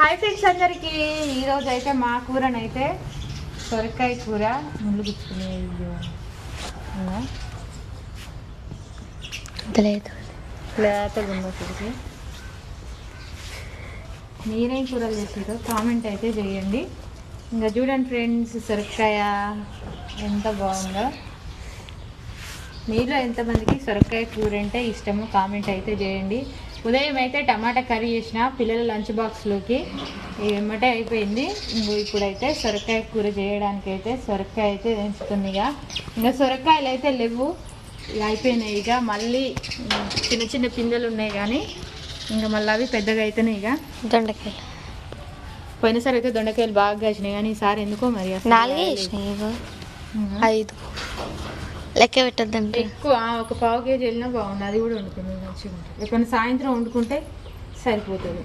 Hi friends అందరికీ. ఈరోజు అయితే మా కూరనైతే సొరకాయ కూర ముళ్ళు గుచ్చుకునే లేతగా చూసి మీరేం కూరలు చేసారో కామెంట్ అయితే చేయండి. ఇంకా చూడండి ఫ్రెండ్స్ సొరకాయ ఎంత బాగుందో. మీలో ఎంతమందికి సొరకాయ కూర అంటే ఇష్టమో కామెంట్ అయితే చేయండి. ఉదయం అయితే టమాటా కర్రీ చేసిన పిల్లల లంచ్ బాక్స్లోకి ఏమంటే అయిపోయింది. ఇంకో ఇప్పుడైతే సొరకాయ కూర చేయడానికి అయితే సొరకాయ అయితే తెంచుతుంది ఇక. ఇంకా సొరకాయలు అయితే లేవు. అయిపోయినాయి ఇక. మళ్ళీ చిన్న చిన్న పిందెలు ఉన్నాయి కానీ ఇంకా మళ్ళీ అవి పెద్దగా అవుతున్నాయి ఇక. దొండకాయలు. పోయినసారి అయితే దొండకాయలు బాగా కాసినాయి కానీ ఈసారి ఎందుకో మరి నాలుగే. ఐదు. లెక్క పెట్టద్దండి ఎక్కువ ఒక పావు కేజీ వెళ్ళినా బాగుంది అది కూడా వండుకుంది మంచిగా ఉంటుంది ఎప్పుడైనా సాయంత్రం వండుకుంటే సరిపోతుంది.